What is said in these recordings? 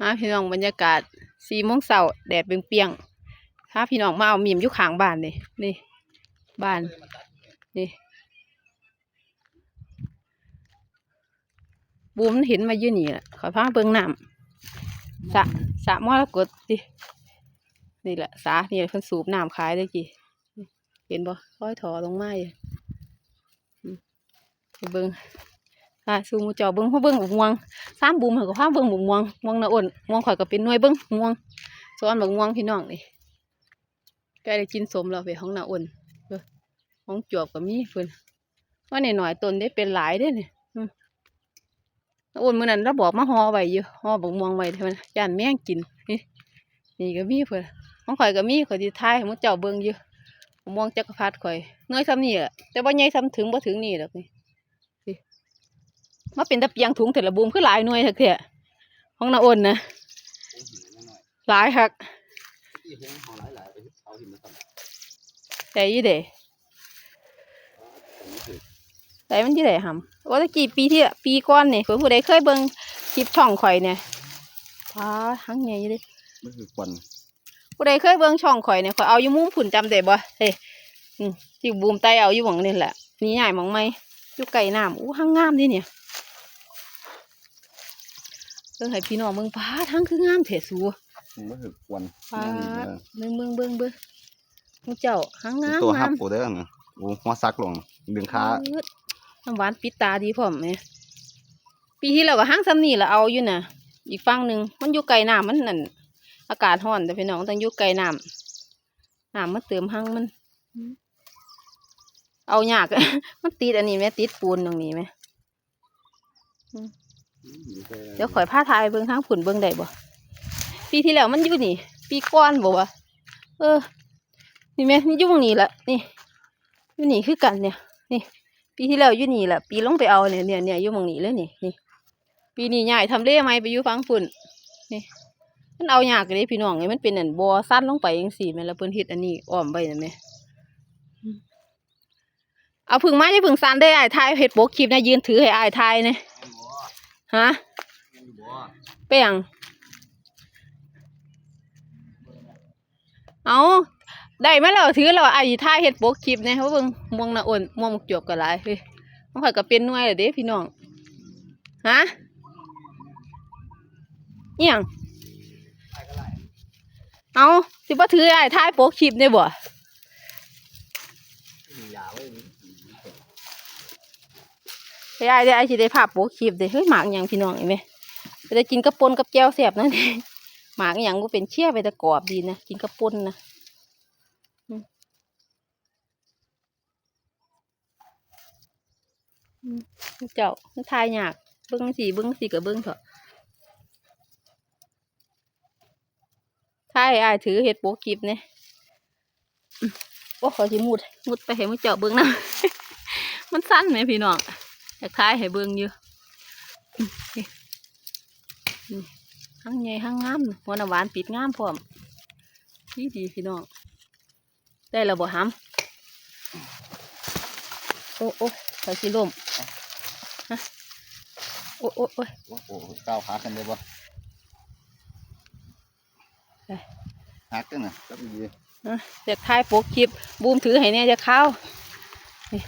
มาพี่น้องบรรยากาศสี่โมงเช้าแดดเปรียงๆถ้าพี่น้องมาเอามีมอยู่ข้างบ้านนี่นี่บ้านนี่บูมเห็นมายู่นี่แหละขอพาเบิ่งน้ำสะสะมรกตดินี่แหละสานี่เพิ่นสูบน้ำขายได้กี่เห็นบ่ค่อยถอลงมาอยู่อืมไปเบิ่ง อ่าซูมูเจอเบิ่งเพราเบิ่งบักม่วงสามบุมเหรก็พาเบิ่งบักม่วงม่วงน่ะอ้นม่วงข่อยก็เป็นหน่วยเบิ่งม่วงซ้อนบักม่วงพี่น้องนี่ใกล้ได้กินสมแล้วไปห้องน่ะอ้นเด้อห้องจวบก็มีเพิ่อนว่าหน่อยๆต้นได้เป็นหลายเด้เนี่อืมน้าอ้นมื้อนั้นเราบอกมาห่อไว้อยู่ห่อบักม่วงไว้เท่านั้นย่านแม่งกินนี่นี่ก็มีเพิ่นของข่อยก็มีข่อยทายให้หมู่เจ้าเบิ่งอยู่ม่วงจักรพรรดิข่อยน่วยซ้ำนี่แหละแต่บ่ใหญ่ซ้ำถึงบ่ถึงนี่ดอกนี่ มาเป็นตะเปียงถุงเถละบูมคือหลายหน่วยเถอะเถอะของนาอ้นนะหลายคักที่หงหอหลายๆไปเอาหินมาทำแต่ยี่เดแต่มันยี่เดหำว่าตะกี้ปีที่ปีก่อนเนี่ยเพื่อนผู้ใดเคยเบิ่งคลิปช่องข่อยเนี่ยพาทั้งไงยี่เดมันคือควันผู้ใดเคยเบิ่งช่องข่อยเนี่ยข่อยเอาอยู่มุมผุนจำได้บ่เฮ้ยอืมที่บูมไตเอาอยู่หวังนี่แหละนี่ใหญ่หมองไหมอยู่ไก่น้ำอู้ห้างงามดิเนี่ยเบิ่งให้พี่น้องเบิ่งพาทั้งคืองามเถสูมันคือควันปาดเบิ่งเบิ่งเบิ่งเบิ่งหมูเจ้าหางงามตัวงาหับมโปเด้อนะโอ้หัวซักลงดึงขาปื๊ดน้ำหวานปิดตาดีพร้อมเนี่ยปีที่แล้วก็หางซ้ำนี่ละเอาอยู่น่ะ อีกฝั่งหนึ่งมันอยู่ไกลน้ำมันนั่นอากาศร้อนแต่พี่น้องต้องอยู่ไกลน้ำน้ำมาเติมหางมัน เอายากมันติดอันนี้ไหมติดปูนตรงนี้ไหม เดี๋ยวข่อยผ้าทายเบิ่งทางผุนเบิ่งได้บ่ปีที่แล้วมันอยู่นี่ ปีก้อนบ่วะเออ นี่ไหมนี่อยู่ตรงนี้ละนี่อยู่นี่คือกันเนี่ย นี่ ปีที่แล้วอยู่นี่แหละปีลงไปเอาเนี่ยเนี่ยเนี่ยอยู่หมองนี้เลยนี่นี่ปีนี้ใหญ่ทำเล่ไหมไปอยู่ฟังฝุ่นนี่มันเอายากเลยพี่น้องไงมันเป็นอันบัวสั้นลงไปยังสี่แม่แล้วเพิ่นเฮ็ดอันนี้อ้อมไปนั่นแมอืมเอาพึ่งมาอย่าพึ่งสั้นได้ออ้ทายเฮ็ดโปกคลิปนะยืนถือให้อ้ายทายนะ ฮะเปียงเอาได้มาแล้วถือแล้วอ้ายสิทายเฮ็ดโปกคลิปเนะเพราะเบิ่งม่วงน่ะอ่อนม่วงหมกจวบก็หลายเฮ้ยมันข่อยก็เป็นหน่วยแล้วเด้พี่น้องฮะเอิหยังเอาสิบ่ถือไอ้ท้ายโปกคลิปได้บ่ยาวไว้นี่ ไอ้ไอ้ได้ไอ้สิได้ภาพโปกคลิปเด้เฮ้ยหมากอิหยังพี่น้องเห็นไหมไปได้กินกระปนกับแก้วแซ่บนั่นเด้หมากอิหยังก็เป็นเชี่ยไปแตะกรอบดีนะกินกระปนนะเจ้ามันทายยากเบิ้งสีเบิ้งสีกับเบิ้งเถอะทายอ้ายถือเห็ดโปกคลิปเนี่ยอืมโอ้ขอสิมุดมุดไปให้มุดเจ้าเบิ้งนะมันสั้นไหมพี่น้อง อยากทายให้เบิ้งอยู่อืมนี่นี่ห้างใหญ่ห้างงามหัวน้ำหวานปิดงามพร้อมดีดีพี่น้อง ได้แล้วบ่ห้ำโอ้โอ้ใส่สิลมฮะโอ้โอ้โอ้ยโอ้โหก้าวขาขึ้นได้ปะไปหักกันนะก็ดีนะอยากทายโปกคลิปบูมถือให้เนี่ยจะเข้านี่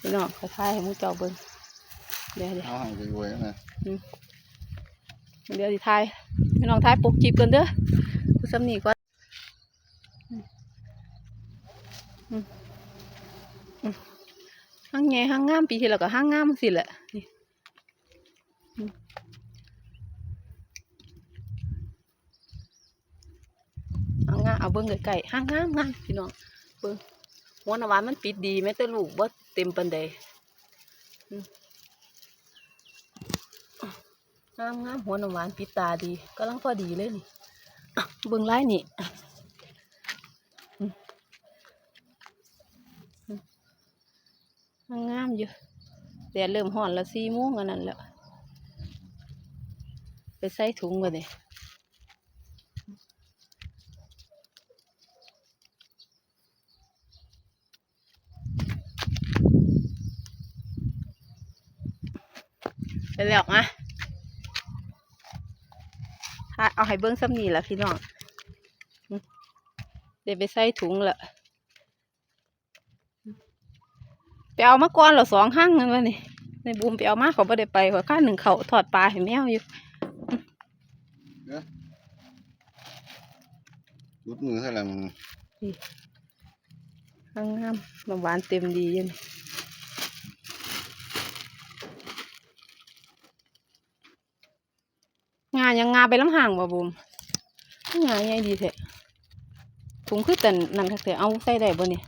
พี่น้องขอทายให้หมูเจ้าเบิ้ง เดี๋ยวเดี๋ยวเอาให้ไปด้วยนะเดี๋ยวสิทายพี่น้องทายโปกคลิปกันเด้อคือซ้ำนี่ก่อนอืมอืมอืมห้างไงห้างงามปีที่แล้วก็ห้างงามสิแหละนี่อืมเอางามเอาเบิ้งไก่ๆห้างงามงามพี่น้องเบิ้งหัวน้ำหวานมันปิดดีแม้แต่ลูกบ่เต็มปันใดอืม งามงามหัวน้ำหวานปิดตาดีกำลังพอดีเลยนี่เบิ้งไล่นี่งามอยู่แดดเริ่มห่อนล้วสี่โมงอันนั้นแล้ว ไปใส่ถุงมาเลยไปแล้วอะ เอาให้เบิ้งซ้ำนี่ล่ะพี่น้องอืมเดี๋ยวไปใส่ถุงละไปเอามาก่อนเหรอสองห้างนั่นวะนี่ในบูมไปเอามาเขาไม่ได้ไปขอข้าหนึ่งเขาทอดปลาให้แมวอยู่รุดมือเท่าไหร่มึงข้างงามน้ำหวานเต็มดีอยังงา ยังงาไปลำห่างบ่บูมงาใหญ่ดีแท้ถุงคือแต่นั่นค่ะแต่เอาใส่ได้บ่เนี่ย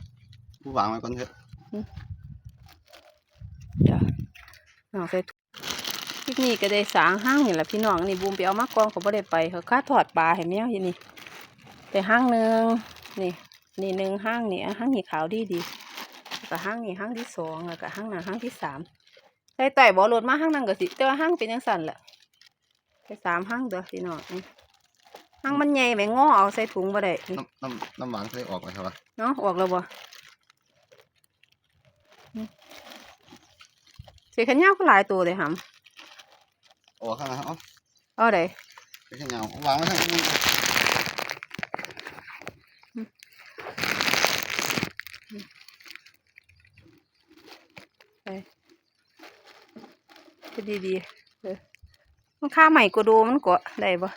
ผู้วางไว้ก่อนเถอะเดี๋ยวเอาใส่ถุงคลิปนี้ก็ได้สางห้างนี่แหละพี่น้องนี่บูมไปเอามากองเขาบ่ได้ไปเขาค่าถอดปลาให้แมวอยู่นี่แต่ห้างหนึ่งนี่นี่หนึ่งห้างนี่อะห้างนี่ขาวดีดีแล้วก็ห้างนี่ห้างที่สองแล้วก็ห้างนั้นห้างที่สามใส่ไต่บ่รถมาห้างนั้นก็สิแต่ว่าห้างเป็นยังสั่นแหละ ใส่สามห้างเด้อพี่น้องนี่ห้างมันใหญ่แม่งอเอาใส่ถุงบ่ได้นี่น้ำน้ำน้ำหวานเคยออกไปใช่ปะเนาะออกแล้วบ่นี่เสียขันยาวก็หลายตัวเลยหำออกข้างหน้าเอาเอาได้ไปแค่เงาวางไว้ทางนู้นก็ดีดีๆเออ มันค่าใหม่กว่าโดมันก็ได้บ่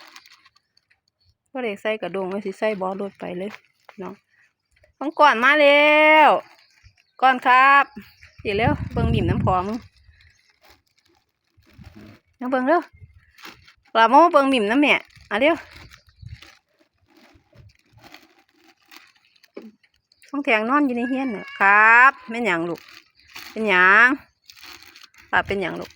ก็ได้ใส่กระดงไว้สิใส่บอรถไปเลยเนาะต้องก่อนมาแล้วก่อนครับเดี๋ยวเร็วเบิ่งบิ่มน้ำพอมึงน้ำเบิ่งเร็วกลับมาเบิ่งบิ่มน้ำแม่อะเร็วต้องแทงนอนอยู่ในเฮียนน่ะครับเป็นหยังลูกเป็นหยังป้าเป็นหยังลูก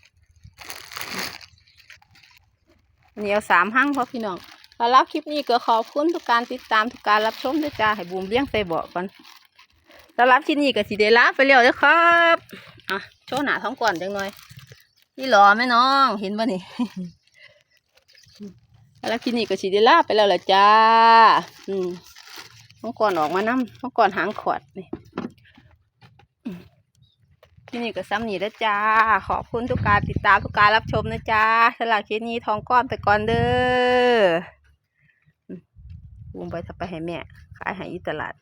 อันนี้เอาสามห้างพอพี่น้องสำหรับคลิปนี้ก็ขอบคุณทุกการติดตามทุกการรับชมด้วยจ้าให้บูมเลี้ยงใส่เบาะก่อนสำหรับคลิปนี้ก็สิได้ลาไปแล้วเด้อครับอะโชว์หนาท้องก่อนจังหน่อยนี่หล่อไหมน้องเห็นป่ะนี่สำหรับคลิปนี้ก็สิได้ลาไปแล้วล่ะจ้าอืมท้องก่อนออกมาน้ำท้องก่อนหางขวดนี่ ที่นี่ก็ซ้ำหนีแล้วจ้า ขอบคุณทุกการติดตามทุกการรับชมนะจ้าสลากคลิปนี้ทองก้อนไปก่อนเด้ออืมบูมไปทับไปให้แม่ ขายให้อีตลาด